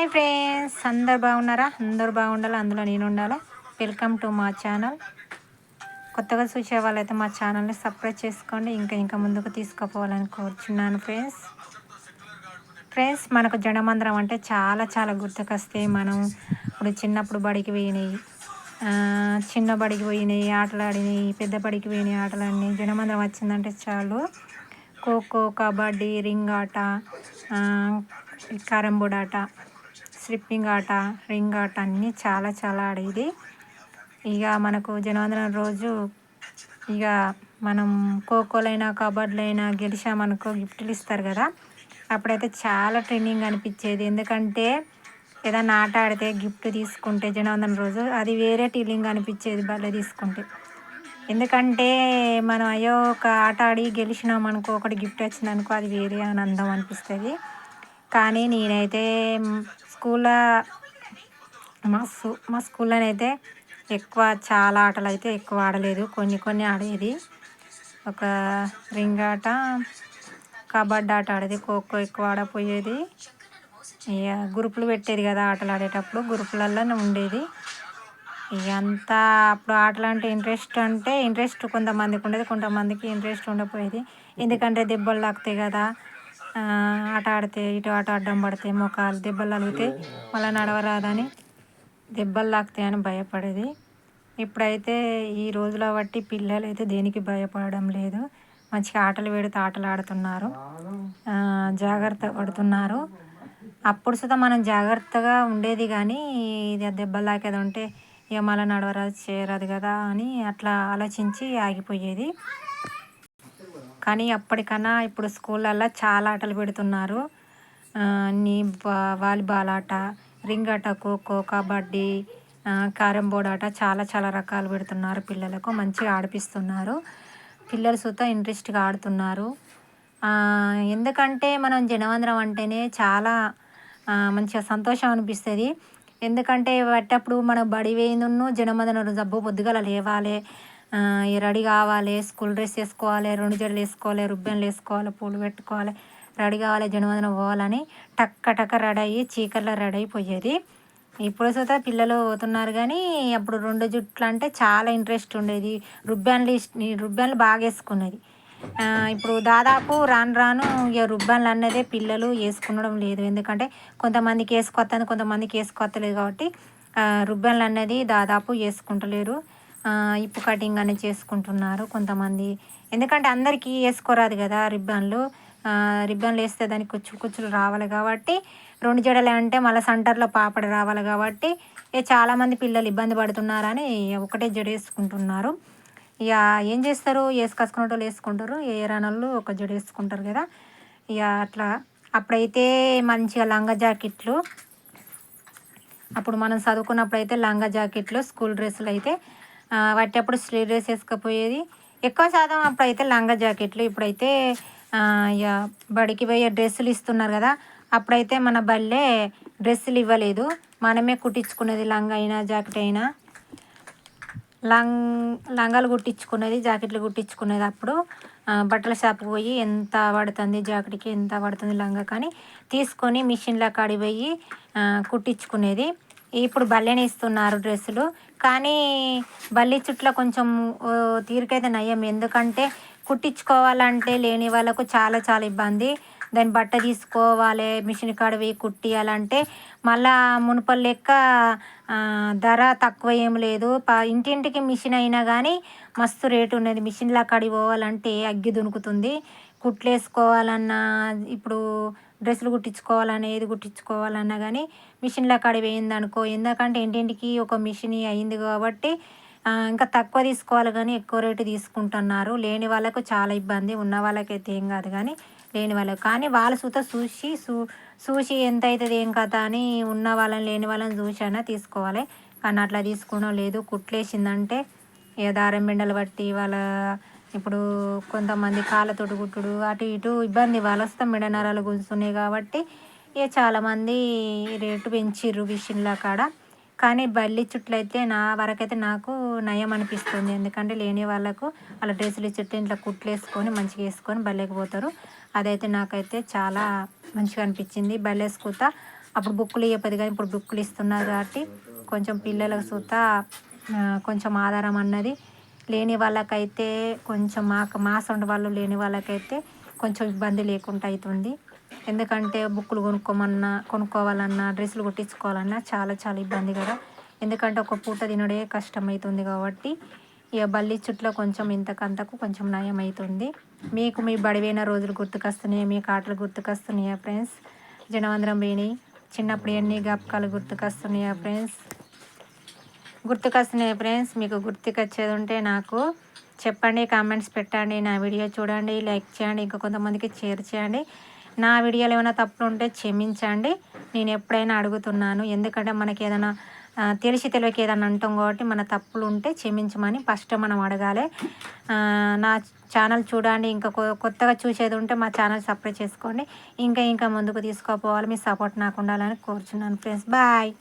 Hi friends. అందరు బాగున్నారా? అందరు బాగుండాలి? అందులో నేను ఉండాలి? వెల్కమ్ టు మా ఛానల్ కొత్తగా చూసే వాళ్ళైతే మా ఛానల్ని సబ్స్క్రైబ్ చేసుకోండి. ఇంకా ఇంకా ముందుకు తీసుకుపోవాలని కోరుచున్నాను ఫ్రెండ్స్. ఫ్రెండ్స్ మనకు జనమందరం అంటే చాలా చాలా గుర్తుకొస్తాయి. మనం ఇప్పుడు చిన్నప్పుడు బడికి పోయినాయి. చిన్న బడికి పోయినాయి ఆటలాడినాయి పెద్ద బడికి పోయినాయి ఆటలు ఆడినాయి వచ్చిందంటే చాలు. ఖోఖో కబడ్డీ రింగ్ ఆట ఆ, బోర్డ్ ఆట. స్లిప్పింగ్ ఆట రింగ్ ఆట అన్నీ చాలా చాలా ఆడేది. ఇక మనకు జనవందనం రోజు ఇక మనం ఖోఖోలైనా కబడ్డీలైనా గెలిచామనుకో గిఫ్ట్లు ఇస్తారు కదా. అప్పుడైతే చాలా ట్రైనింగ్ అనిపించేది. ఎందుకంటే ఏదైనా ఆట ఆడితే గిఫ్ట్ తీసుకుంటే జనవందనం రోజు అది వేరే టీలింగ్ అనిపించేది భలే తీసుకుంటే. ఎందుకంటే మనం అయ్యో ఒక ఆట ఆడి గెలిచినాం అనుకో ఒకటి గిఫ్ట్ వచ్చిందనుకో అది వేరే ఆనందం అనిపిస్తుంది. కానీ నేనైతే స్కూల్లో మా స్కూ మా స్కూల్లోనైతే ఎక్కువ చాలా ఆటలు అయితే ఎక్కువ ఆడలేదు. కొన్ని కొన్ని ఆడేది. ఒక రింగ్ ఆట కబడ్డీ ఆట ఆడేది. ఖోఖో ఎక్కువ ఆడపోయేది. ఇక గ్రూపులు పెట్టేది కదా ఆటలు ఆడేటప్పుడు. గ్రూపులలోనే ఉండేది. ఇక అంతా అప్పుడు ఆటలు అంటే ఇంట్రెస్ట్ అంటే ఇంట్రెస్ట్ కొంతమందికి ఉండేది. కొంతమందికి ఇంట్రెస్ట్ ఉండకపోయేది. ఎందుకంటే దెబ్బలు తాకుతాయి కదా. ఆట ఆడితే ఇటు ఆట అడ్డం పడితే మోకాలు దెబ్బలు తగిలితే మళ్ళీ నడవరాదని దెబ్బలు తాకుతాయని భయపడేది. ఇప్పుడైతే ఈ రోజుల బట్టి పిల్లలు అయితే దేనికి భయపడడం లేదు. మంచిగా ఆటలు పెడితే ఆటలు ఆడుతున్నారు. జాగ్రత్త పడుతున్నారు. అప్పుడు సుతా మనం జాగ్రత్తగా ఉండేది కానీ ఇది దెబ్బలు తాకేది ఉంటే ఇక మళ్ళీ నడవరాదు చేయరాదు కదా అని అట్లా ఆలోచించి ఆగిపోయేది. కానీ అప్పటికన్నా ఇప్పుడు స్కూళ్ళల్లో చాలా ఆటలు పెడుతున్నారు. నీ వాలీబాల్ ఆట రింగ్ ఆట ఖోఖో కబడ్డీ క్యారం బోర్డ్ ఆట చాలా చాలా రకాలు పెడుతున్నారు పిల్లలకు మంచిగా ఆడిపిస్తున్నారు. పిల్లలు సుతా ఇంట్రెస్ట్గా ఆడుతున్నారు. ఎందుకంటే మనం జనవంద్రం అంటేనే చాలా మంచిగా సంతోషం అనిపిస్తుంది. ఎందుకంటే పట్టప్పుడు మనం బడి వేయను జనమందరం జబ్బు పొద్దుగల లేవాలి రెడీ కావాలి స్కూల్ డ్రెస్ వేసుకోవాలి రెండు జడలు వేసుకోవాలి రుబ్బెన్లు వేసుకోవాలి పూలు పెట్టుకోవాలి రెడీ కావాలి జనవదన పోవాలని టక్క టక్క రెడీ అయ్యి చీకట్లో రెడీ అయిపోయేది ఇప్పుడు సుతా పిల్లలు పోతున్నారు కానీ అప్పుడు రెండు జుట్లు అంటే చాలా ఇంట్రెస్ట్ ఉండేది. రుబ్బాన్లు ఇస్- రుబ్బాన్లు బాగా వేసుకునేది. ఇప్పుడు దాదాపు రాను రాను ఇక రుబ్బాన్లు అన్నదే పిల్లలు వేసుకునడం లేదు. ఎందుకంటే కొంతమందికి వేసుకొస్తుంది కొంతమందికి వేసుకొత్తలేదు కాబట్టి రుబ్బెన్లు రుబ్బాన్లు అనేది దాదాపు వేసుకుంటలేరు. ఇప్పు కటింగ్ అనేది చేసుకుంటున్నారు కొంతమంది. ఎందుకంటే అందరికీ వేసుకోరాదు కదా రిబ్బన్లు. రిబ్బన్లు వేస్తే దానికి కుచ్చు కుచ్చులు రావాలి కాబట్టి రెండు జడలు అంటే మళ్ళీ సెంటర్లో పాపడ రావాలి కాబట్టి ఇక చాలామంది పిల్లలు ఇబ్బంది పడుతున్నారని ఒకటే జడ వేసుకుంటున్నారు. ఇక ఏం చేస్తారు? వేసుకొచ్చుకునే వాళ్ళు వేసుకుంటారు. ఏ రానోళ్ళు ఒక జడ వేసుకుంటారు కదా. ఇక అట్లా అప్పుడైతే మంచిగా లంగా జాకెట్లు. అప్పుడు మనం చదువుకున్నప్పుడు అయితే లంగా జాకెట్లు స్కూల్ డ్రెస్సులు అయితే ఆ, వాటప్పుడు స్లీవ్ వేసుకపోయేది. ఎక్కువ శాతం అప్పుడైతే లంగా జాకెట్లు ఇప్పుడైతే ఇక బడికి పోయే డ్రెస్సులు ఇస్తున్నారు కదా అప్పుడైతే మన బల్లే డ్రెస్సులు ఇవ్వలేదు. మనమే కుట్టించుకునేది లంగా అయినా జాకెట్ అయినా. లంగ్ లంగాలు కుట్టించుకునేది జాకెట్లు కుట్టించుకునేది అప్పుడు బట్టల షాప్కి పోయి ఎంత పడుతుంది జాకెట్కి ఎంత పడుతుంది లంగా కానీ తీసుకొని మిషన్లో కాడికి పోయి కుట్టించుకునేది. ఇప్పుడు బల్లెని ఇస్తున్నారు డ్రెస్సులు. కానీ బల్లి చుట్ల కొంచెం తీరికైతే నయం ఎందుకంటే కుట్టించుకోవాలంటే లేని వాళ్ళకు చాలా చాలా ఇబ్బంది. దాని బట్ట తీసుకోవాలి మిషన్ కడవి కుట్టియాలంటే మళ్ళా మునుపటి లెక్క ధర తక్కువ ఏం లేదు. ఇంటింటికి మిషన్ అయినా కానీ మస్తు రేటు ఉన్నది. మిషన్లో కాడికి పోవాలంటే అగ్గి దునుకుతుంది. కుట్లేసుకోవాలన్నా ఇప్పుడు డ్రెస్సులు కుట్టించుకోవాలన్నా ఏది కుట్టించుకోవాలన్నా కానీ మిషన్లో కాడికి పోయిందనుకో ఎందుకంటే ఇంటింటికి ఒక మిషన్ అయింది కాబట్టి ఇంకా తక్కువ తీసుకోవాలి కానీ ఎక్కువ రేటు తీసుకుంటున్నారు. లేని వాళ్ళకు చాలా ఇబ్బంది ఉన్న వాళ్ళకైతే ఏం కాదు కానీ లేని వాళ్ళకు కానీ వాళ్ళ సుత చూసి చూ చూసి ఎంత అవుతుంది ఏం కథ అని ఉన్న వాళ్ళని లేని వాళ్ళని చూసి అయినా తీసుకోవాలి. కానీ అట్లా తీసుకోవడం లేదు కుట్లేసిందంటే ఏ దారం బిండలు బట్టి వాళ్ళ ఇప్పుడు కొంతమంది కాళ్ళతోటి కుట్టుడు అటు ఇటు ఇబ్బంది వలస్త మిడనరాలు కూర్చున్నాయి కాబట్టి ఇక చాలామంది రేటు పెంచిర్రు మిషన్ల కాడ. కానీ బల్లి చుట్లయితే నా వరకైతే నాకు నయం అనిపిస్తుంది. ఎందుకంటే లేని వాళ్ళకు వాళ్ళ డ్రెస్సులు చుట్టూ ఇంట్లో కుట్లు వేసుకొని మంచిగా వేసుకొని బల్లెకి పోతారు. అదైతే నాకైతే చాలా మంచిగా అనిపించింది. బల్లేసుకుతా అప్పుడు బుక్కులు ఇవ్వదు కానీ ఇప్పుడు బుక్కులు ఇస్తున్నారు కాబట్టి కొంచెం పిల్లలకు సూత కొంచెం ఆధారం అన్నది. లేని వాళ్ళకైతే కొంచెం మాకు మా సొంత వాళ్ళు లేని వాళ్ళకైతే కొంచెం ఇబ్బంది లేకుండా అవుతుంది ఎందుకంటే బుక్కులు కొనుక్కోమన్నా కొనుక్కోవాలన్నా డ్రెస్సులు కుట్టించుకోవాలన్నా చాలా చాలా ఇబ్బంది కదా. ఎందుకంటే ఒక పూట తినడే కష్టమవుతుంది కాబట్టి ఇక బల్లి చుట్లో కొంచెం ఇంతకంతకు కొంచెం నయం అవుతుంది మీకు మీ బడివైన రోజులు గుర్తుకొస్తున్నాయి? మీకు ఆటలు గుర్తుకొస్తున్నాయా ఫ్రెండ్స్ జనవంద్రం వేణి చిన్నప్పుడు ఎన్ని జ్ఞాపకాలు గుర్తుకొస్తున్నాయా ఫ్రెండ్స్ గుర్తుకొస్తున్నాయి ఫ్రెండ్స్ మీకు గుర్తుకొచ్చేది ఉంటే నాకు చెప్పండి కామెంట్స్ పెట్టండి నా వీడియో చూడండి లైక్ చేయండి ఇంకా కొంతమందికి షేర్ చేయండి. నా వీడియోలో ఏమైనా తప్పులు ఉంటే క్షమించండి. నేను ఎప్పుడైనా అడుగుతున్నాను. ఎందుకంటే మనకి ఏదైనా తెలిసి తెలియక ఏదైనా అంటాం కాబట్టి మన తప్పులు ఉంటే క్షమించమని ఫస్ట్ మనం అడగాలి. నా ఛానల్ చూడండి ఇంకా కొ- కొత్తగా చూసేది ఉంటే మా ఛానల్ సబ్స్క్రైబ్ చేసుకోండి. ఇంకా ఇంకా ముందుకు తీసుకోపోవాలి. మీ సపోర్ట్ నాకు ఉండాలని కోరుచున్నాను ఫ్రెండ్స్. బాయ్.